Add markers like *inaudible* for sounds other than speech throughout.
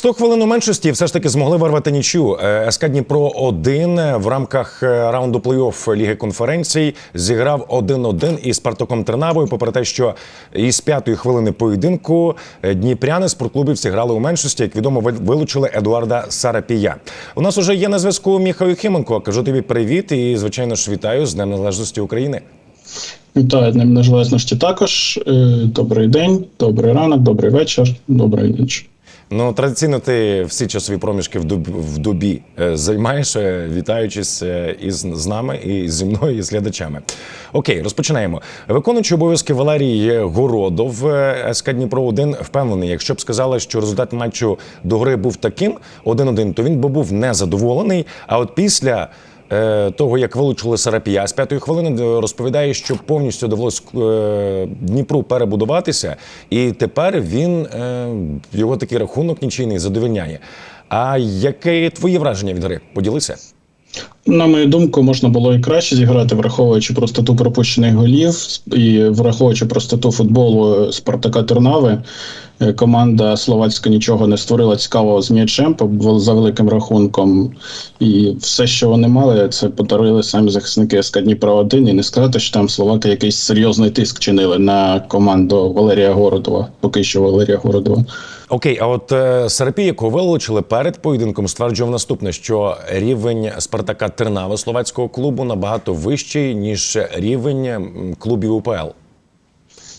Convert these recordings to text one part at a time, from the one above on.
100 хвилин у меншості все ж таки змогли вирвати нічю. Е, СК Дніпро 1 в рамках е, раунду плей-офф Ліги конференцій зіграв 1-1 із Спартаком Тернавою. Попри те, що із п'ятої хвилини поєдинку е, дніпряни спортклубівці грали у меншості. Як відомо, ви- вилучили Едуарда Сарапія. У нас уже є на зв'язку Міхал Юхименко. Кажу тобі привіт і звичайно ж вітаю з Днем Незалежності України. Вітаю Днем Незалежності також. Е, Добрий день, добрий ранок, добрий вечір, добрий ніч. Ну, традиційно ти всі часові проміжки в добі, в добі е, займаєш, е, вітаючись е, із з нами, і зі мною, і з глядачами. Окей, розпочинаємо. Виконуючий обов'язки Валерій Городов СК Дніпро 1 впевнений, якщо б сказали, що результат матчу до гри був таким 1-1, то він би був незадоволений. А от після. Е, Того, як вилучили Сарапія з п'ятої хвилини, е, розповідає, що повністю довелось е, Дніпру перебудуватися, і тепер він його такий рахунок нічийний задовільняє. А яке твої враження від гри? Поділися? На мою думку, можна було і краще зіграти, враховуючи простоту пропущених голів і враховуючи простоту футболу Спартака Тернави. Е, Команда словацька нічого не створила цікавого з м'ячем за великим рахунком. І все, що вони мали, це подарили самі захисники СК Дніпра 1 І не сказати, що там словаки якийсь серйозний тиск чинили на команду Валерія Городова, поки що Валерія Городова. Окей, а от е, Сарапій, якого вилучили перед поєдинком, стверджував наступне: що рівень Спартака Тернава словацького клубу набагато вищий ніж рівень клубів УПЛ.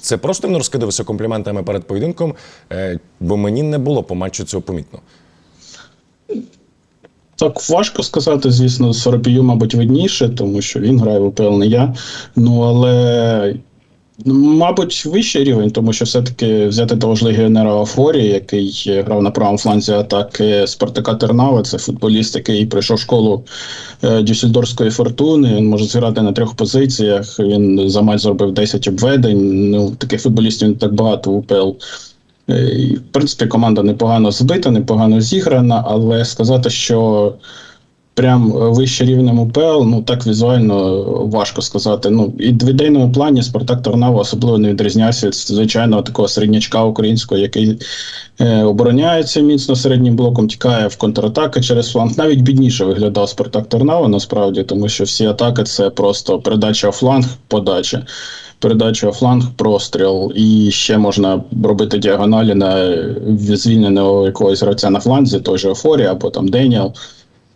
Це просто він розкидався компліментами перед поєдинком, е, бо мені не було по матчу цього помітно. Так важко сказати, звісно, Соропію, мабуть, видніше, тому що він грає в УПЛ, не я. Ну але. Ну, Мабуть, вищий рівень, тому що все-таки взяти того ж легіонера Афорі, який е, грав на правому фланзі атаки Спартака Тернава, це футболіст, який пройшов школу е, Дюссельдорфської фортуни. Він може зіграти на трьох позиціях. Він за матч зробив 10 обведень. Ну, таких футболістів не так багато в УПЛ. Е, В принципі, команда непогано збита, непогано зіграна, але сказати, що прям вище рівнем УПЛ, ну так візуально важко сказати. Ну і в ідейному плані Спартак Торнава особливо не відрізнявся від звичайного такого середнячка українського, який е, обороняється міцно середнім блоком, тікає в контратаки через фланг. Навіть бідніше виглядав Спартак Торнава насправді, тому що всі атаки це просто передача фланг, подача. Передача фланг, простріл, і ще можна робити діагоналі на звільненого якогось гравця на фланзі, той же Офорі або там Деніел.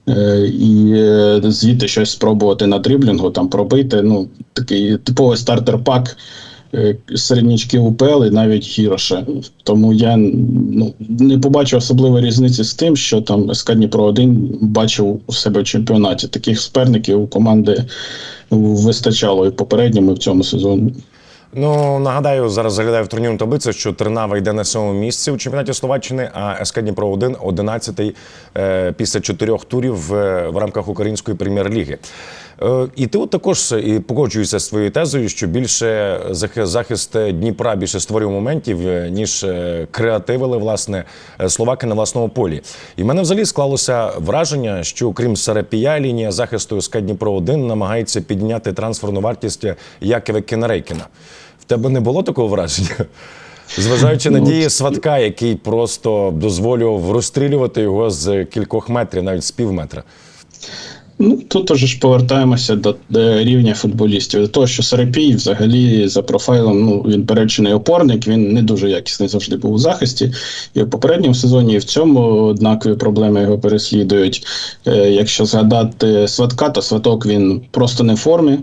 Е, І е, звідти щось спробувати на дриблінгу, там пробити. Ну, такий типовий стартер-пак е, середнячків УПЛ і навіть гірше. Тому я ну, не побачив особливої різниці з тим, що там СК Дніпро 1 бачив у себе в чемпіонаті. Таких суперників у команди вистачало і в попередньому, і в цьому сезоні. Ну нагадаю, зараз заглядаю в турнірну таблицю, що Тернава йде на сьомому місці у чемпіонаті Словаччини, а СК Дніпро 1 11 е, після чотирьох турів е, в рамках української прем'єр-ліги. Е, і ти от також і погоджуєшся з твоєю тезою, що більше захи- захист Дніпра більше створює моментів, е, ніж креативили власне словаки на власному полі. І в мене взагалі склалося враження, що крім Сарапія, лінія захисту СК Дніпро 1 намагається підняти трансферну вартість Якова Кінарейкіна. В тебе не було такого враження? *laughs* Зважаючи на дії сватка, який просто дозволював розстрілювати його з кількох метрів, навіть з пів метра. Ну, тут уже ж повертаємося до, до рівня футболістів. До того, що Серапій взагалі за профайлом, ну він перечений опорник, він не дуже якісний завжди був у захисті. І в попередньому сезоні, і в цьому однакові проблеми його переслідують. Е, якщо згадати Сватка, то Сваток він просто не в формі.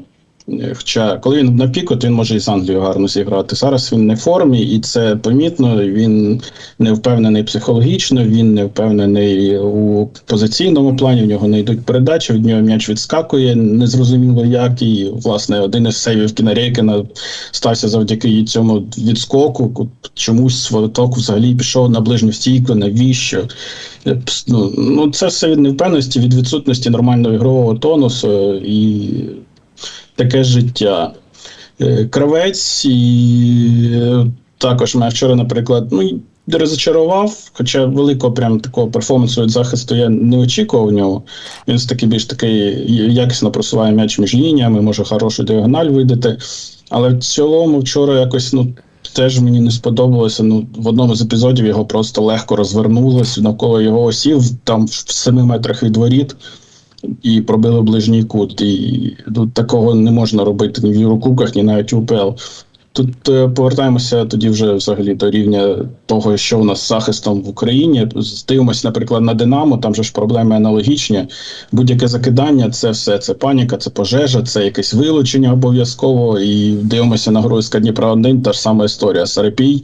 Хоча, коли він на піку, то він може і з Англією гарно зіграти. Зараз він не в формі, і це помітно. Він не впевнений психологічно, він не впевнений у позиційному плані. В нього не йдуть передачі, від нього м'яч відскакує, незрозуміло як. І власне один із сейвів Кінарейкина стався завдяки цьому відскоку. Чомусь Сваток взагалі пішов на ближню стійку, навіщо? Ну, ну це все від невпевненості, від відсутності нормального ігрового тонусу і таке життя. Е, Кравець і е, також мене вчора, наприклад, ну і розчарував, хоча великого прям такого перформансу від захисту я не очікував в нього. Він таки більш такий якісно просуває м'яч між лініями, може хорошу діагональ видати. Але в цілому вчора якось ну. Теж мені не сподобалося. Ну, в одному з епізодів його просто легко розвернулось, навколо його осів, там в 7 метрах від воріт, і пробили ближній кут. І тут такого не можна робити ні в Єврокубках, ні навіть в УПЛ. Тут е, повертаємося тоді вже взагалі до рівня того, що у нас з захистом в Україні. Дивимося, наприклад, на Динамо, там же ж проблеми аналогічні. Будь-яке закидання це все. Це паніка, це пожежа, це якесь вилучення обов'язково. І дивимося на із Дніпра 1 та ж сама історія. Сарапій,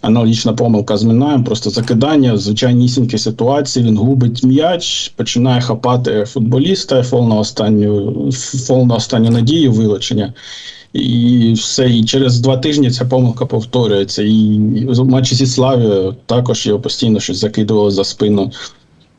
аналогічна помилка з Минаєм, просто закидання, звичайнісінькі ситуації. Він губить м'яч, починає хапати футболіста, фол на останню, фол на останню надію, вилучення. І все, і через два тижні ця помилка повторюється. І в матчі зі Славією також його постійно щось закидували за спину.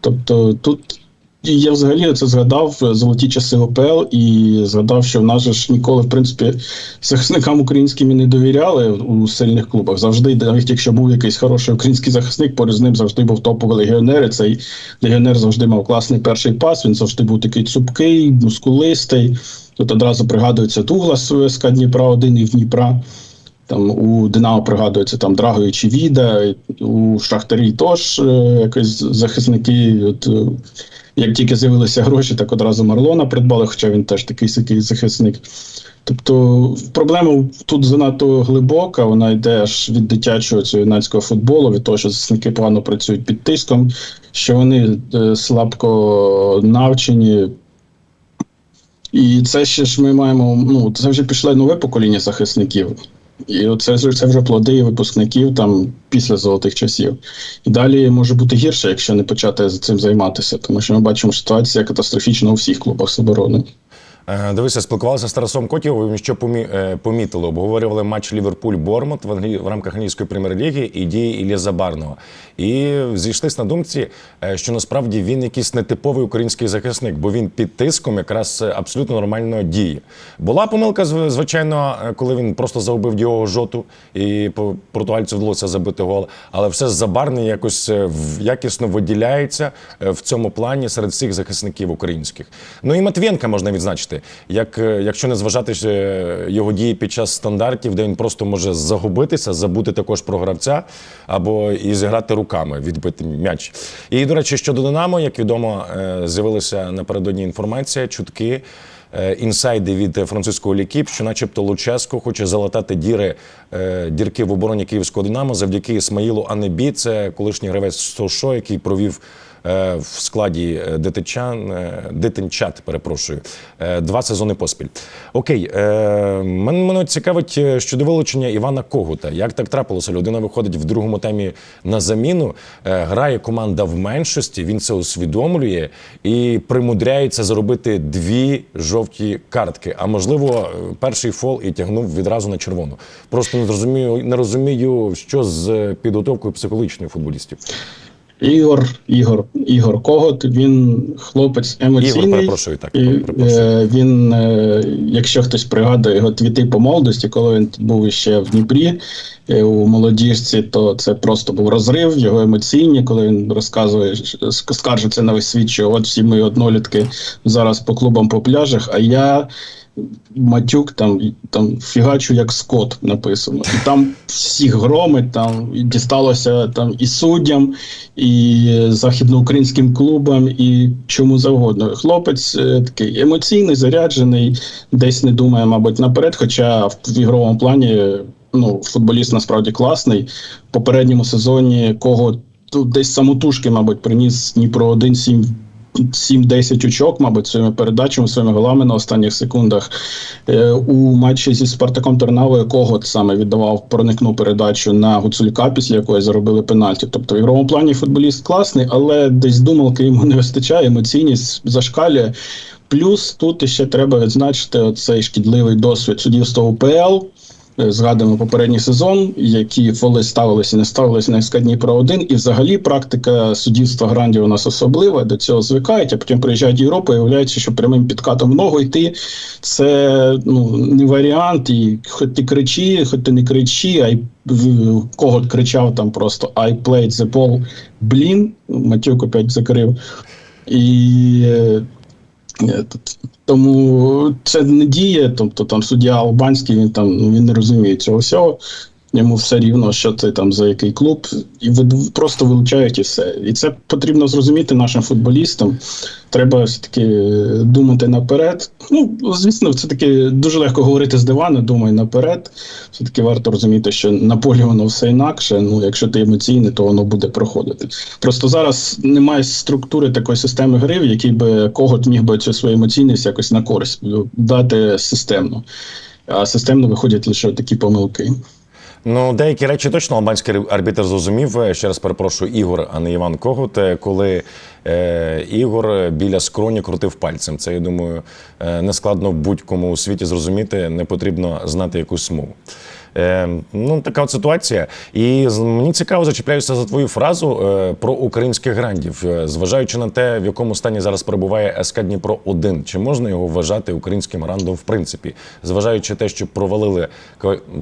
Тобто тут і я взагалі це згадав золоті часи ОПЛ і згадав, що в нас ж ніколи, в принципі, захисникам українським і не довіряли у сильних клубах. Завжди, навіть якщо був якийсь хороший український захисник, поруч з ним завжди був топовий легіонер. І цей легіонер завжди мав класний перший пас. Він завжди був такий цупкий, мускулистий. Тут одразу пригадується Дуглас у СК Дніпра 1 і в Дніпра. Там у Динамо пригадується там Драгович і Віда, у Шахтарі теж е, якось захисники. От, е, як тільки з'явилися гроші, так одразу Марлона придбали, хоча він теж такий сякий захисник. Тобто проблема тут занадто глибока, вона йде аж від дитячого цього юнацького футболу, від того, що захисники погано працюють під тиском, що вони е, слабко навчені. І це ще ж ми маємо. Ну, це вже пішло нове покоління захисників. І оце ж- це вже плоди випускників там після золотих часів. І далі може бути гірше, якщо не почати цим займатися, тому що ми бачимо, що ситуація катастрофічна у всіх клубах з оборони. Е, Дивися, спілкувалися з Тарасом Котєвим, що е, помітили. Обговорювали матч Ліверпуль-Бормут в, англі... в рамках англійської прем'єр-ліги і дії Іллі Забарного. І зійшлись на думці, е, що насправді він якийсь нетиповий український захисник, бо він під тиском якраз абсолютно нормально діє. Була помилка, звичайно, коли він просто загубив Діого жоту, і по- португальцю вдалося забити гол. Але все ж Забарний якось якісно виділяється в цьому плані серед всіх захисників українських. Ну і Матвієнка можна відзначити, як е, якщо не зважати е, його дії під час стандартів, де він просто може загубитися, забути також про гравця або і зіграти руками, відбити м'яч. І до речі, щодо Динамо, як відомо, е, з'явилася напередодні інформація, чутки. Інсайди від французького лікіп, що, начебто, Луческо хоче залатати діри дірки в обороні київського Динамо завдяки Ісмаїлу Анебі. Це колишній гравець Сошо, який провів в складі е, дитинчан, е, дитинчат, перепрошую, е, два сезони поспіль. Окей, е, мен- мене цікавить е, щодо вилучення Івана Когута. Як так трапилося? Людина виходить в другому темі на заміну, е, грає команда в меншості, він це усвідомлює і примудряється заробити дві жовті картки. А можливо, е, перший фол і тягнув відразу на червону. Просто не розумію, не розумію, що з е, підготовкою психологічної футболістів. Ігор, Ігор, Ігор Когот, він хлопець емоційний. Ігор, перепрошую, так, І, перепрошую. е, він, е, якщо хтось пригадує його твіти по молодості, коли він був іще в Дніпрі е, у молодіжці, то це просто був розрив, його емоційні, коли він розказує, ск- скаржиться на весь світ, що от всі мої однолітки зараз по клубам по пляжах, а я. Матюк там, там фігачу як скот написано. І там всіх громить, там дісталося там і суддям, і західноукраїнським клубам, і чому завгодно. Хлопець е, такий емоційний, заряджений, десь не думає, мабуть, наперед. Хоча в, ігровому плані ну, футболіст насправді класний. В попередньому сезоні кого тут десь самотужки, мабуть, приніс Дніпро 1 7 7-10 очок, мабуть, своїми передачами, своїми голами на останніх секундах. Е, у матчі зі Спартаком Тернавою Когот саме віддавав проникну передачу на Гуцулька, після якої заробили пенальті. Тобто в ігровому плані футболіст класний, але десь думалки йому *laughs* не вистачає, емоційність зашкалює. Плюс тут ще треба відзначити цей шкідливий досвід суддівства УПЛ. Е, згадуємо попередній сезон, які фоли ставилися не ставилися на СК Дніпро 1 і взагалі практика суддівства грандів у нас особлива, до цього звикають, а потім приїжджають в Європу і виявляється, що прямим підкатом в ногу йти це ну, не варіант. І хоч ти кричи, хоч ти не кричи, а й кого кричав там просто I played the ball, блін, Матюк опять закрив. І е, Тому це не діє. Тобто там суддя Албанський, він там ну, він не розуміє цього всього. Йому все рівно, що це там за який клуб, і просто вилучають і все. І це потрібно зрозуміти нашим футболістам. Треба все-таки е, думати наперед. Ну, звісно, це таки дуже легко говорити з дивану, думай наперед. Все-таки варто розуміти, що на полі воно все інакше. Ну, якщо ти емоційний, то воно буде проходити. Просто зараз немає структури такої системи гри, в якій би когось міг би цю свою емоційність якось на користь дати системно. А системно виходять лише такі помилки. Ну, деякі речі точно албанський арбітр зрозумів. Е, Ще раз перепрошую, Ігор, а не Іван Когут, е, коли е, Ігор біля скроні крутив пальцем. Це, я думаю, е, нескладно будь-кому у світі зрозуміти, не потрібно знати якусь мову. Е, ну, така от ситуація. І мені цікаво, зачіпляюся за твою фразу е, про українських грандів. Е, Зважаючи на те, в якому стані зараз перебуває СК Дніпро 1 чи можна його вважати українським грандом в принципі? Зважаючи те, що провалили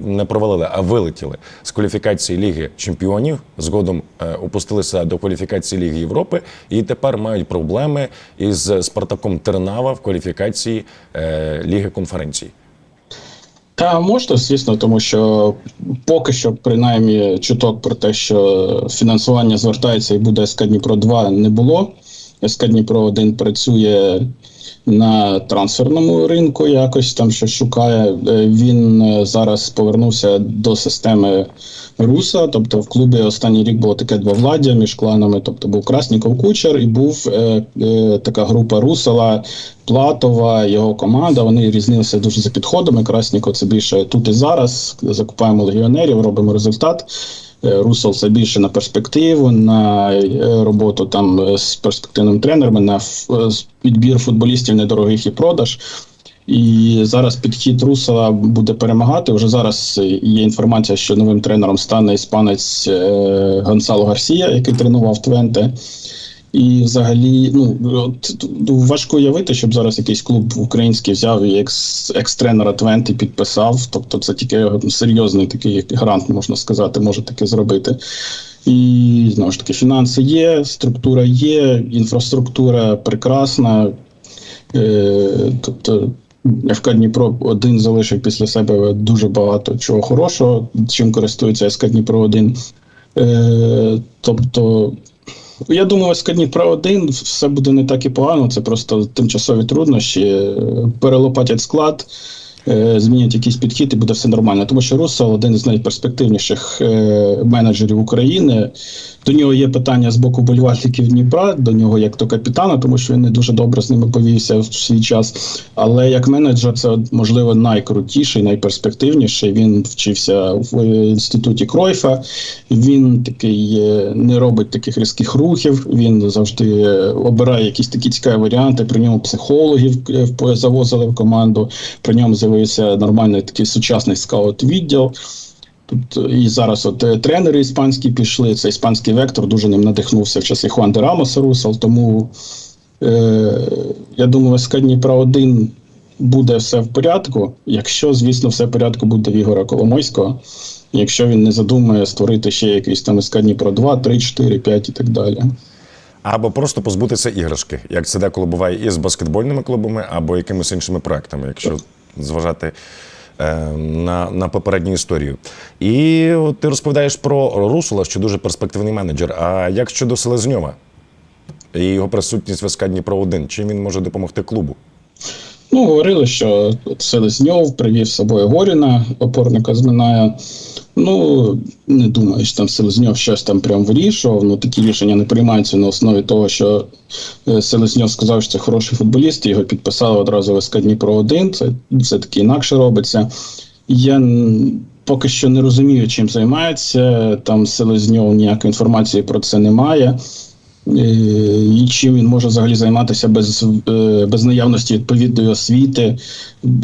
не провалили, а вилетіли з кваліфікації Ліги Чемпіонів, згодом е, опустилися до кваліфікації Ліги Європи, і тепер мають проблеми із Спартаком Тернава в кваліфікації е, Ліги конференцій. Та можна, звісно, тому що поки що, принаймні, чуток про те, що фінансування звертається і буде СК Дніпро 2 не було. СК Дніпро 1 працює на трансферному ринку, якось там щось шукає. Е, Він е, зараз повернувся до системи Руса. Тобто в клубі останній рік було таке двовладдя між кланами. Тобто був Красніков Кучер і був е, е, така група Русала, Платова, його команда. Вони різнилися дуже за підходами. Красніков це більше тут і зараз. Закупаємо легіонерів, робимо результат. Е, Русел це більше на перспективу, на е, роботу там е, з перспективним тренером, на підбір футболістів недорогих і продаж. І зараз підхід Русела буде перемагати. Вже зараз є інформація, що новим тренером стане іспанець е, Гонсало Гарсія, який тренував Твенте. І взагалі, ну от, ну, важко уявити, щоб зараз якийсь клуб український взяв і екс, екс-тренера Твенти підписав. Тобто це тільки серйозний такий грант, можна сказати, може таке зробити. І знову ж таки, фінанси є, структура є, інфраструктура прекрасна. Е, тобто ФК Дніпро один залишив після себе дуже багато чого хорошого, чим користується СК Дніпро 1. Е, тобто, я думаю, СК Дніпро 1 все буде не так і погано, це просто тимчасові труднощі, е, перелопатять склад. Е, Змінять якийсь підхід і буде все нормально. Тому що Руссел один з найперспективніших е, менеджерів України. До нього є питання з боку болівальників Дніпра, до нього як до капітана, тому що він не дуже добре з ними повівся в свій час. Але як менеджер, це можливо найкрутіший, найперспективніший. Він вчився в інституті Кройфа. Він такий е, не робить таких різких рухів. Він завжди е, обирає якісь такі цікаві варіанти. При ньому психологів е, завозили в команду. При ньому з'явився нормальний такий сучасний скаут відділ. Тут і зараз от е, тренери іспанські пішли. Це іспанський вектор дуже ним надихнувся в часи Хуан де Рамоса Русел. Тому е, я думаю, СК Дніпра 1 буде все в порядку. Якщо, звісно, все в порядку буде в Ігора Коломойського. Якщо він не задумає створити ще якийсь там СК Дніпро 2, 3, 4, 5 і так далі. Або просто позбутися іграшки, як це деколи буває і з баскетбольними клубами, або якимись іншими проектами, якщо зважати е, на, на попередню історію. І ти розповідаєш про Русула, що дуже перспективний менеджер. А як щодо Селезньова і його присутність в СК Дніпро 1 чим він може допомогти клубу? Ну, говорили, що Селезньов привів з собою Горіна, опорника з Миная. Ну, не думаю, що там Селезньов щось там прям вирішував. Ну, такі рішення не приймаються на основі того, що е, Селезньов сказав, що це хороший футболіст, його підписали одразу в СК Дніпро 1. Це все-таки інакше робиться. Я поки що не розумію, чим займається. Там Селезньов ніякої інформації про це немає. Е, І чим він може взагалі займатися без, е, без наявності відповідної освіти.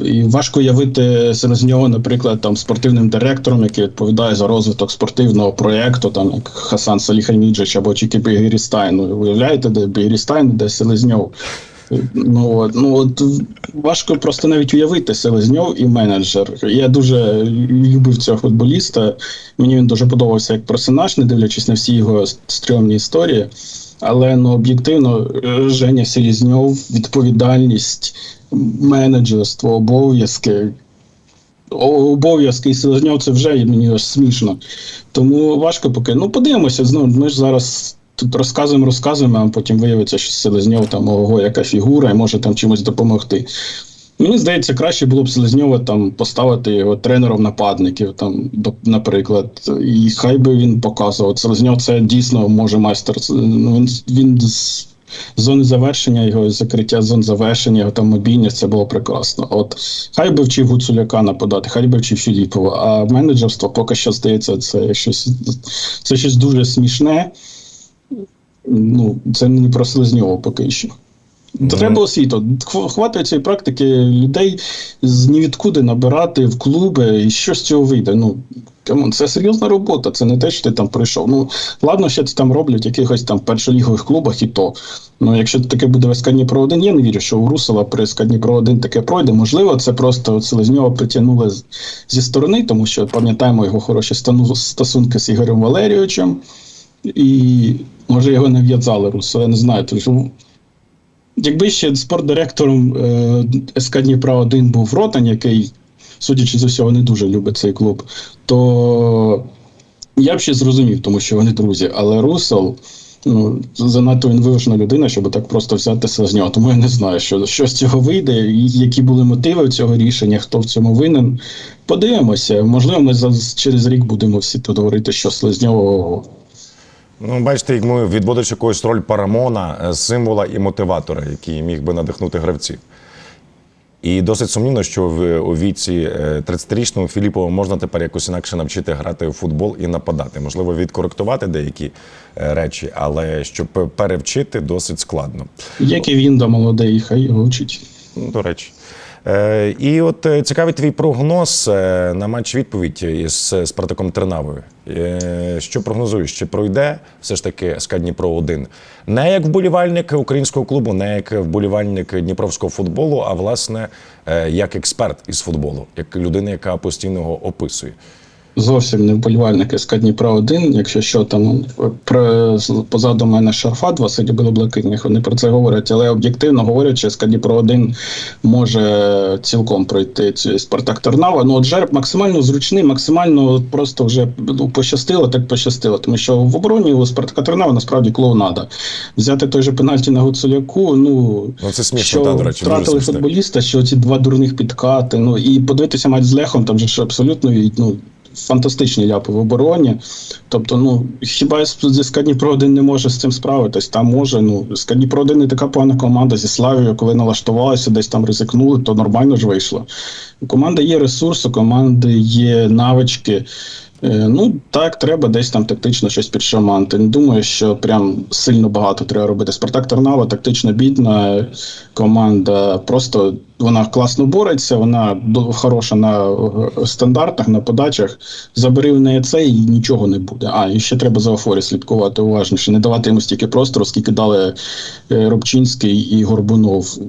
І важко уявити серед нього, наприклад, там спортивним директором, який відповідає за розвиток спортивного проєкту, там як Хасан Саліхаміджич або Чікі Бігерістайн. Ну, Уявляєте, де Бігерістайн, де Селезньов. Ну от, ну от важко просто навіть уявити Селезньов і менеджер. Я дуже любив цього футболіста. Мені він дуже подобався як персонаж, не дивлячись на всі його стрьомні історії. Але ну об'єктивно, е, Женя Селезньов, відповідальність, менеджерство, обов'язки. Обов'язки і Селезньов це вже мені аж смішно. Тому важко поки. Ну, подивимося, знову ми ж зараз тут розказуємо, розказуємо, а потім виявиться, що Селезньов там ого, яка фігура, і може там чимось допомогти. Мені здається, краще було б Селезньова там поставити його тренером нападників, там, наприклад, і хай би він показував. Селезньов це дійсно може майстер. Ну, він, він з зони завершення, його закриття зон завершення, його там мобільність, це було прекрасно. От хай би вчив Гуцуляка нападати, хай би вчив Філіпова. А менеджерство поки що здається, це щось це щось дуже смішне. Ну, це не про Селезньова поки що. Треба освіту. Хв- Хватить цієї практики людей з нівідкуди набирати в клуби, і що з цього вийде. Ну, камон, це серйозна робота, це не те, що ти там прийшов. Ну, ладно, що це там роблять в якихось там першолігових клубах і то. Ну, якщо таке буде в СК Дніпро 1, я не вірю, що у Русела при СК Дніпро 1 таке пройде. Можливо, це просто Селезньова притягнули зі сторони, тому що пам'ятаємо його хороші стосунки з Ігорем Валерійовичем. І може його не в'язали Руссо, я не знаю. Тому Якби ще спортдиректором е, СК Дніпра 1 був Ротань, який, судячи з усього, не дуже любить цей клуб, то я б ще зрозумів, тому що вони друзі. Але Русел, ну, занадто він виважена людина, щоб так просто взяти з нього. Тому я не знаю, що, що з цього вийде, які були мотиви цього рішення, хто в цьому винен. Подивимося. Можливо, ми за, через рік будемо всі тут говорити, що Слизньового. Ну, бачите, йому відводиш якусь роль парамона, е, символа і мотиватора, який міг би надихнути гравців. І досить сумнівно, що в у віці е, 30-річному Філіпову можна тепер якось інакше навчити грати в футбол і нападати. Можливо, відкоректувати деякі е, речі, але щоб перевчити, досить складно. Як і він да молодий, хай його вчить. Ну, До речі. Е, І от е, цікавий твій прогноз е, на матч відповідь із е, Спартаком Тринавою. Е, Що прогнозуєш? Чи пройде все ж таки СК Дніпро 1 Не як вболівальник українського клубу, не як вболівальник дніпровського футболу, а власне е, як експерт із футболу, як людина, яка постійно його описує. Зовсім не вболівальник СК Дніпра 1 якщо що там про, позаду мене шарфа два сиді було вони про це говорять, але об'єктивно говорячи, СК Дніпро 1 може цілком пройти цю Спартак Тернава. Ну, от жереб максимально зручний, максимально просто вже ну, пощастило, так пощастило. Тому що в обороні у Спартака Тернава насправді клоунада. Взяти той же пенальті на Гуцуляку, ну, Ну, це смішно, що та, до речі, втратили футболіста, що ці два дурних підкати. Ну і подивитися матч з Лехом, там же ж абсолютно ну, фантастичні ляпи в обороні. Тобто, ну хіба СК Дніпро 1 не може з цим справитись? Там може. Ну СК Дніпро 1 не така погана команда зі Славією, коли налаштувалася, десь там ризикнули, то нормально ж вийшло. У команди є ресурси, у команди є навички. Е, Ну так, треба десь там тактично щось підшаманти. Не думаю, що прям сильно багато треба робити. Спартак Тернава тактично бідна команда. Просто вона класно бореться, вона хороша на е, стандартах, на подачах. Забери в неї це і нічого не буде. А, і ще треба за Офорі слідкувати уважніше, не давати йому стільки простору, скільки дали е, Робчинський і Горбунов.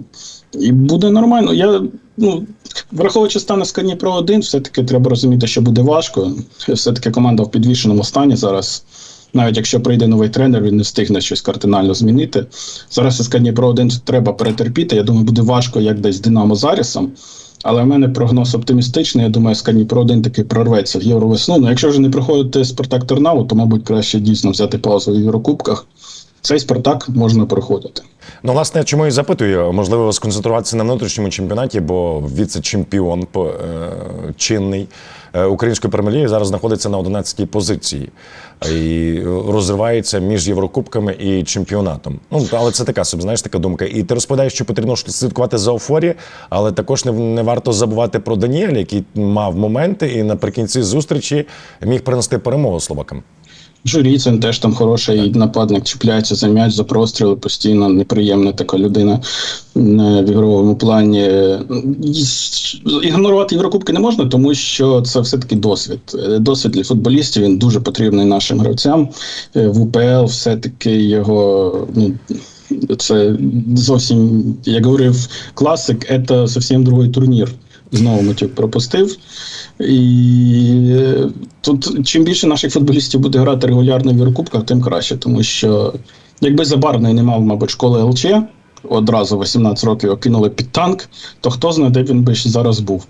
І буде нормально. Я ну враховуючи стан СК Дніпро 1, все-таки треба розуміти, що буде важко. Все-таки команда в підвішеному стані зараз. Навіть якщо прийде новий тренер, він не встигне щось кардинально змінити. Зараз СК Дніпро 1 треба перетерпіти. Я думаю, буде важко, як десь Динамо Зарісом. Але в мене прогноз оптимістичний. Я думаю, СК Дніпро 1 таки прорветься в Євровесну. Ну, якщо вже не проходити Спартак Тернаву, то, мабуть, краще дійсно взяти паузу в Єврокубках. Цей Спартак можна проходити. Ну, власне, чому і запитую, можливо, сконцентруватися на внутрішньому чемпіонаті, бо віце-чемпіон е, чинний е, української прем'єр-ліги зараз знаходиться на 11-й позиції і розривається між Єврокубками і чемпіонатом. Ну, але це така собі, знаєш, така думка. І ти розповідаєш, що потрібно слідкувати за Офорі, але також не, не варто забувати про Даніеля, який мав моменти і наприкінці зустрічі міг принести перемогу словакам. Журіцин теж там хороший нападник, чіпляється за м'яч, за простріли постійно, неприємна така людина е, в ігровому плані. Ігнорувати Єврокубки не можна, тому що це все-таки досвід. Е, Досвід для футболістів він дуже потрібний нашим гравцям. Е, В УПЛ все-таки його. Ну, це зовсім, як говорив класик, це зовсім другий турнір. Знову Матюк пропустив. І е, тут чим більше наших футболістів буде грати регулярно в Єврокубках, тим краще. Тому що якби Забарний не мав, мабуть, школи ЛЧ, одразу 18 років його кинули під танк, то хто знає, де він би ще зараз був.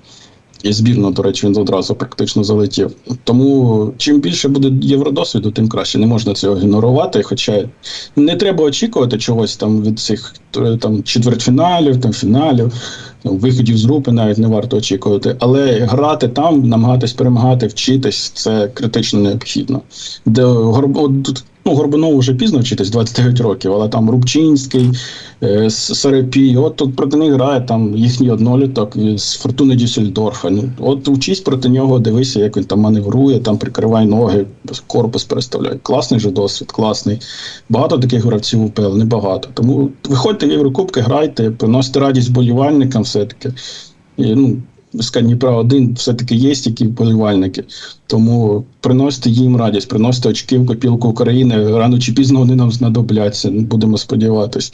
І збірну, до речі, він одразу практично залетів. Тому чим більше буде євродосвіду, тим краще. Не можна цього ігнорувати. Хоча не треба очікувати чогось там від цих е, там четвертьфіналів, там фіналів, виходів з групи навіть не варто очікувати. Але грати там, намагатись перемагати, вчитись це критично необхідно. Де ну, Горбунову вже пізно вчитись 29 років, але там Рубчинський, е, С- от тут проти них грає там їхній одноліток з Фортуни Дюссельдорфа. Ну, от вчись проти нього, дивися, як він там маневрує, там прикривай ноги, корпус переставляє. Класний же досвід, класний. Багато таких гравців УПЛ, небагато. Тому виходьте в Єврокубки, грайте, приносите радість болівальникам все-таки. І, ну, з Дніпра один все-таки є які вболівальники. Тому приносите їм радість, приносите очки в копілку України. Рано чи пізно вони нам знадобляться. Будемо сподіватись.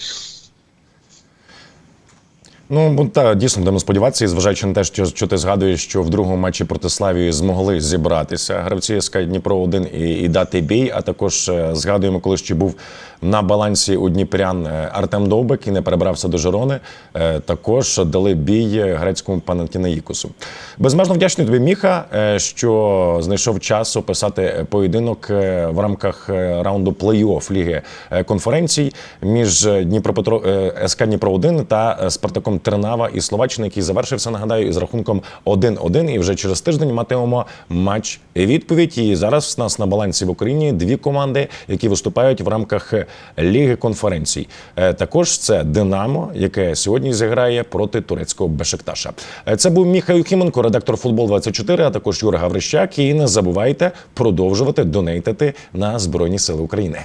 Ну, та дійсно будемо сподіватися, і зважаючи на те, що, що ти згадуєш, що в другому матчі проти Славії змогли зібратися гравці СК Дніпро 1 і, і дати бій. А також е, згадуємо, коли ще був на балансі у Дніпрян е, Артем Довбик і не перебрався до Жирони. е, Також дали бій грецькому Панатінаїкусу. Безмежно вдячний тобі, Міха, е, що знайшов час описати поєдинок в рамках раунду плей-офф ліги конференцій між Дніпропетро СК Дніпро 1 та Спартаком Тринава із Словаччини, який завершився, нагадаю, із рахунком 1-1. І вже через тиждень матимемо матч відповідь. І зараз в нас на балансі в Україні дві команди, які виступають в рамках ліги конференцій. Е, Також це Динамо, яке сьогодні зіграє проти турецького Бешикташа. Е, Це був Міхай Юхіменко, редактор футбол 24 а також Юра Гаврищак. І не забувайте продовжувати донейтити на Збройні Сили України.